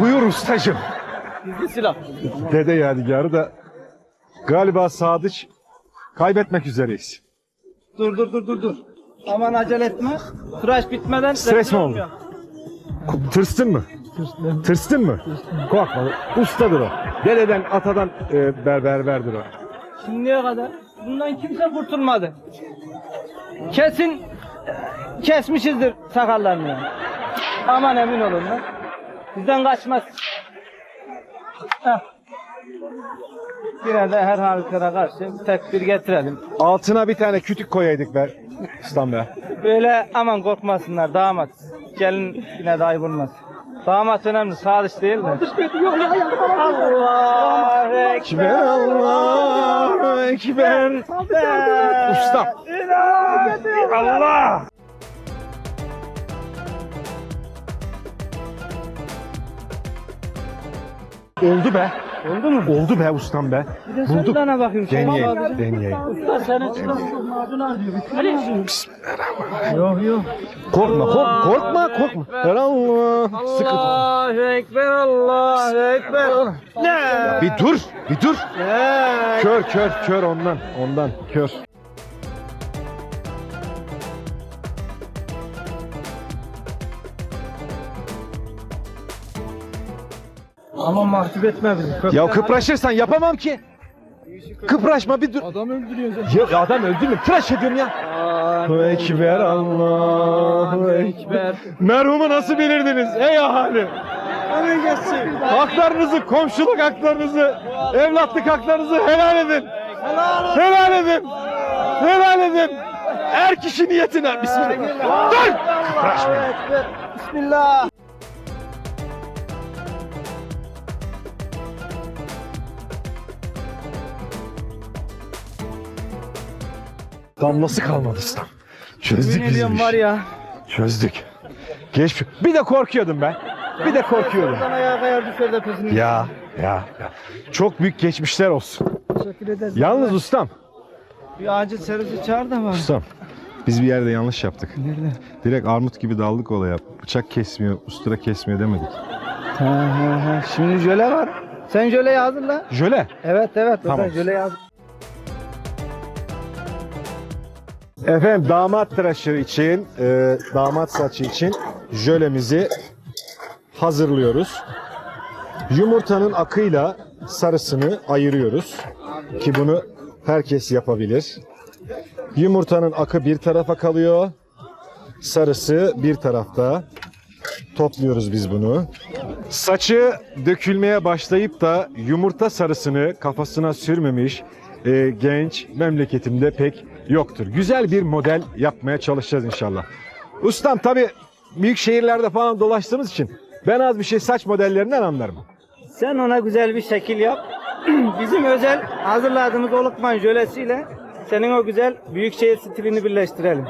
Buyur ustacığım. Gizli silah. Dede yadigarı da galiba Sadıç kaybetmek üzereyiz. Dur dur dur dur dur. Aman acele etme. Tıraş bitmeden Stres mi oldu? Ku- Tırstın mı? Tırstın mı? Korkma. Ustadır o. Dededen, atadan e, berber verdir o. Şimdiye kadar bundan kimse kurtulmadı. Kesin e, kesmişizdir sakallarını. yani. Aman emin olun lan. Bizden kaçmaz. Heh. Yine de her halkına karşı tekbir getirelim. Altına bir tane kütük koyaydık be. Ustam be. Böyle aman korkmasınlar damat. Gelin yine de ayıp olmaz. Damat önemli, sadıç değil mi? Allah Ekber, Allahu Ekber. Ustam. Allah. Oldu be. Oldu mu? Oldu be ustam be. Bir de Bulduk. bakayım. sen Deneyeyim, bak. deneyeyim. Usta senin çıkan macun arıyor. Yok yok. Korkma, kork, korkma, korkma. Ekber Allah. Sıkı. Allahu Ekber, Allahu Ekber. Ne? Bir dur, bir dur. Ne? Kör, kör, kör ondan, ondan, kör. Ama mahcup etme bizi. Ya kıpraşırsan yapamam ki. Kıpraşma bir dur. Adam öldürüyorsun. Ya adam öldü mü? Tıraş ediyorum ya. Allahu Ekber, Allahu Ekber. Merhumu nasıl bilirdiniz ey ahali? Haklarınızı, komşuluk haklarınızı, evlatlık haklarınızı helal edin. Helal edin. Helal edin. Er kişi niyetine. Bismillah. Dur! Kıpraşma. Bismillah. Damlası kalmadı ustam. Çözdük biz bu var ya. Çözdük. Geç. Bir de korkuyordum ben. Bir de korkuyordum. Sana ayağa kayar düşer de peşinden. Ya, ya, ya. Çok büyük geçmişler olsun. Teşekkür ederiz. Yalnız ustam, Bir acil servisi çağır da var. ustam. Biz bir yerde yanlış yaptık. Nerede? Direkt armut gibi daldık olaya. Bıçak kesmiyor, ustura kesmiyor demedik. Ha, ha, ha. Şimdi jöle var. Sen jöleyi hazırla. Jöle. Evet evet. Tamam. Tamam. Jöleyi hazır. Efendim damat tıraşı için, e, damat saçı için jölemizi hazırlıyoruz. Yumurtanın akıyla sarısını ayırıyoruz. Ki bunu herkes yapabilir. Yumurtanın akı bir tarafa kalıyor. Sarısı bir tarafta. Topluyoruz biz bunu. Saçı dökülmeye başlayıp da yumurta sarısını kafasına sürmemiş e, genç memleketimde pek yoktur. Güzel bir model yapmaya çalışacağız inşallah. Ustam tabi büyük şehirlerde falan dolaştığımız için ben az bir şey saç modellerinden anlarım. Sen ona güzel bir şekil yap. Bizim özel hazırladığımız olukman jölesiyle senin o güzel büyükşehir stilini birleştirelim.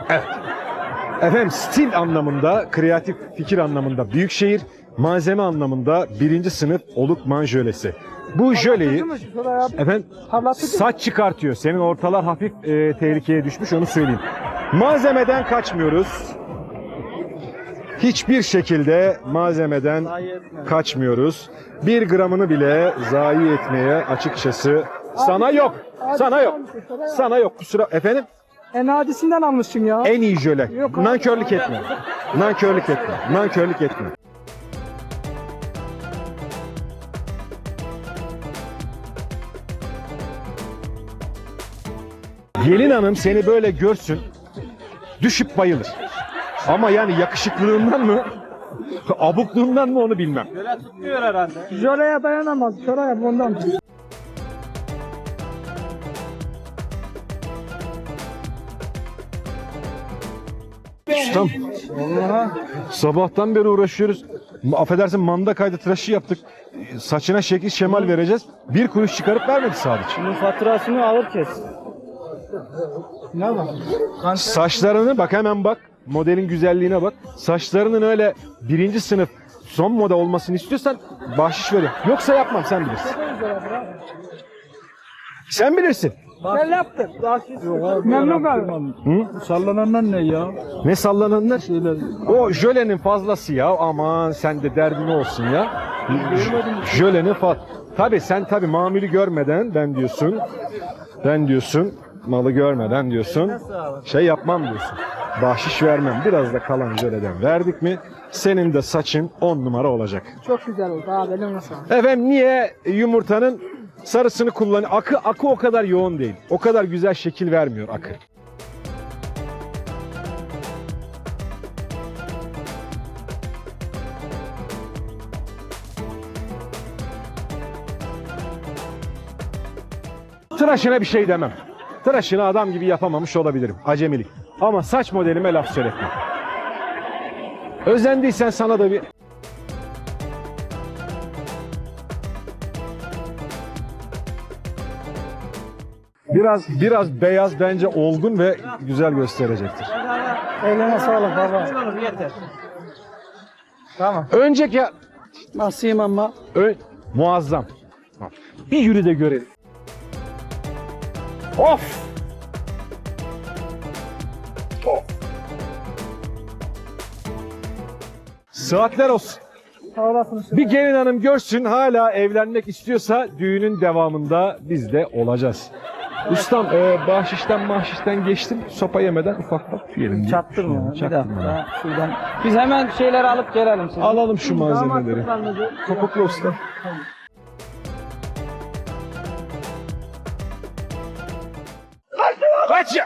Efendim stil anlamında, kreatif fikir anlamında büyükşehir, malzeme anlamında birinci sınıf oluk manjölesi. Bu jöleyi efendim saç çıkartıyor. Senin ortalar hafif e, tehlikeye düşmüş onu söyleyeyim. Malzemeden kaçmıyoruz. Hiçbir şekilde malzemeden kaçmıyoruz. Bir gramını bile zayi etmeye açıkçası sana yok. Sana yok. Sana yok. Kusura efendim En adisinden almışsın ya. en iyi jöle. Nankörlük etme. Nankörlük etme. Nankörlük etme. Gelin hanım seni böyle görsün, düşüp bayılır. Ama yani yakışıklılığından mı, abukluğundan mı onu bilmem. Jöle tutmuyor herhalde. Jöleye dayanamaz. Şuraya bundan. Ustam, sabahtan beri uğraşıyoruz. Affedersin manda kaydı tıraşı yaptık. Saçına şekil şemal vereceğiz. Bir kuruş çıkarıp vermedi sadece. Bunun faturasını ağır kes. Ne var? Saçlarını bak hemen bak. Modelin güzelliğine bak. Saçlarının öyle birinci sınıf son moda olmasını istiyorsan bahşiş verin. Yoksa yapmam sen bilirsin. Sen bilirsin. Sen yaptın. Memnun kaldım. Hı? Sallananlar ne ya? Ne sallananlar? O jölenin fazlası ya. Aman sen de derdin olsun ya. Jölenin fat. Tabi sen tabi mamülü görmeden ben diyorsun. Ben diyorsun. Malı görmeden diyorsun. Şey yapmam diyorsun. Bahşiş vermem. Biraz da kalan jöleden verdik mi? Senin de saçın on numara olacak. Çok güzel oldu abi. Eline sağlık. Efendim niye yumurtanın sarısını kullanıyor? Akı akı o kadar yoğun değil. O kadar güzel şekil vermiyor akı. Tıraşına bir şey demem. Tıraşını adam gibi yapamamış olabilirim. Acemilik. Ama saç modelime laf söyletme. Özendiysen sana da bir Biraz biraz beyaz bence olgun ve güzel gösterecektir. Eline sağlık baba. Yeter. Tamam. Önceki Nasılyım ama. Ö muazzam. Bir yürü de görelim. Of! Of! Saatler olsun. Sağ olasın. Bir gelin hanım görsün hala evlenmek istiyorsa düğünün devamında biz de olacağız. Ustam e, bahşişten mahşişten geçtim sopa yemeden ufak ufak yiyelim. Çattırma. Bir Çaktırma. dakika. Şuradan. Biz hemen şeyleri alıp gelelim size. Alalım şu malzemeleri. Topuklu usta. Kaç!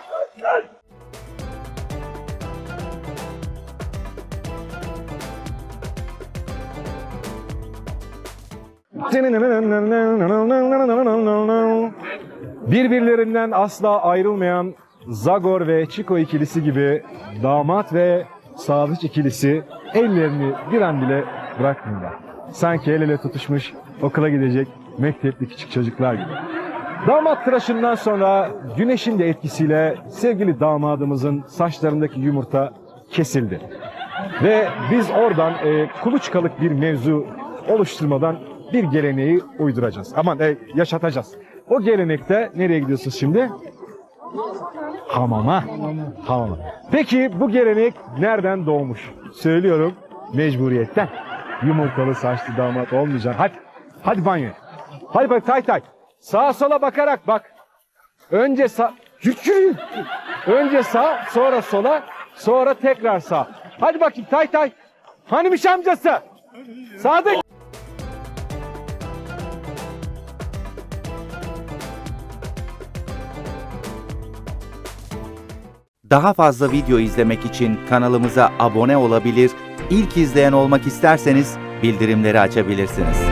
Birbirlerinden asla ayrılmayan Zagor ve Chico ikilisi gibi damat ve Sadıç ikilisi ellerini bir an bile bırakmıyorlar. Sanki el ele tutuşmuş okula gidecek mektepli küçük çocuklar gibi. Damat tıraşından sonra güneşin de etkisiyle sevgili damadımızın saçlarındaki yumurta kesildi. Ve biz oradan e, kuluçkalık bir mevzu oluşturmadan bir geleneği uyduracağız. Aman e, yaşatacağız. O gelenekte nereye gidiyorsunuz şimdi? Hamama. Hamama. Peki bu gelenek nereden doğmuş? Söylüyorum mecburiyetten. Yumurtalı saçlı damat olmayacak. Hadi. Hadi banyo. Hadi bak tay tay. Sağa sola bakarak bak. Önce sağ. Önce sağ, sonra sola, sonra tekrar sağ. Hadi bakayım tay tay. Hanimiş amcası. Sadık. Daha fazla video izlemek için kanalımıza abone olabilir, ilk izleyen olmak isterseniz bildirimleri açabilirsiniz.